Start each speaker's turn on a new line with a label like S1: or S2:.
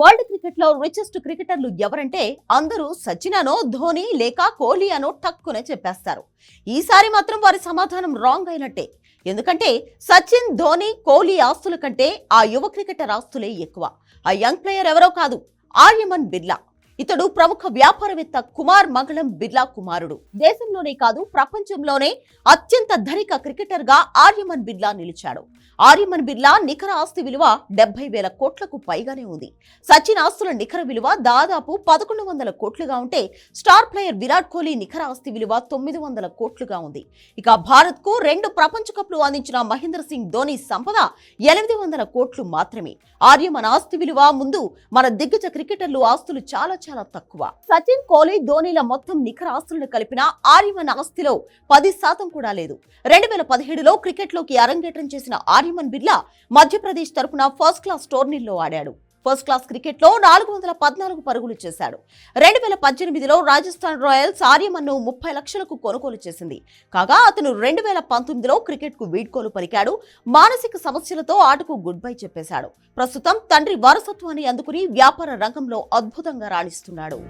S1: World క్రికెట్లో richest క్రికెటర్లు ఎవరంటే అందరూ సచిన్ అనో ధోని లేక కోహ్లీ అనో టక్కునే చెప్పేస్తారు. ఈసారి మాత్రం వారి సమాధానం రాంగ్ అయినట్టే. ఎందుకంటే సచిన్ ధోని కోహ్లీ ఆస్తుల కంటే ఆ యువ క్రికెటర్ ఆస్తులే ఎక్కువ. ఆ యంగ్ ప్లేయర్ ఎవరో కాదు ఆర్యమన్ బిర్లా. ఇతడు ప్రముఖ వ్యాపారవేత్త కుమార్ మంగళం బిర్లా కుమారుడు. దేశంలోనే కాదు ప్రపంచంలోనే అత్యంత ధనిక క్రికెటర్గా ఆర్యమన్ బిర్లా నిలిచాడు. ఆర్యమన్ బిర్లా నికర ఆస్తి విలువ డెబ్బై వేల కోట్లకు పైగానే ఉంది. సచిన్ ఆస్తుల నికర విలువ దాదాపు పదకొండు వందల కోట్లుగా ఉంటే స్టార్ ప్లేయర్ విరాట్ కోహ్లీ నికర ఆస్తి విలువ తొమ్మిది వందల కోట్లుగా ఉంది. ఇక భారత్కు రెండు ప్రపంచ కప్లు అందించిన మహేంద్ర సింగ్ ధోని సంపద ఎనిమిది వందల కోట్లు మాత్రమే. ఆర్యమన్ ఆస్తి విలువ ముందు మన దిగ్గజ క్రికెటర్లు ఆస్తులు చాలా చాలా తక్కువ. సచిన్ కోహ్లీ ధోనీల మొత్తం నికర ఆస్తులను కలిపిన ఆర్యమన్ ఆస్తిలో పది శాతం కూడా లేదు. రెండు వేల పదిహేడులో క్రికెట్లోకి అరంగేట్రం చేసిన ఆర్యమన్ బిర్లా మధ్యప్రదేశ్ తరఫున ఫస్ట్ క్లాస్ టోర్నీల్లో ఆడాడు. ఫస్ట్ క్లాస్ క్రికెట్లో నాలుగు వందల పద్నాలుగు పరుగులు చేశాడు. రెండు వేల పద్దెనిమిదిలో రాజస్థాన్ రాయల్స్ ఆర్యమన్ను ముప్పై లక్షలకు కొనుగోలు చేసింది. కాగా అతను రెండు వేల పంతొమ్మిదిలో క్రికెట్కు వీడ్కోలు పలికాడు. మానసిక సమస్యలతో ఆటకు గుడ్ బై చెప్పేశాడు. ప్రస్తుతం తండ్రి వారసత్వాన్ని అందుకుని వ్యాపార రంగంలో అద్భుతంగా రాణిస్తున్నాడు.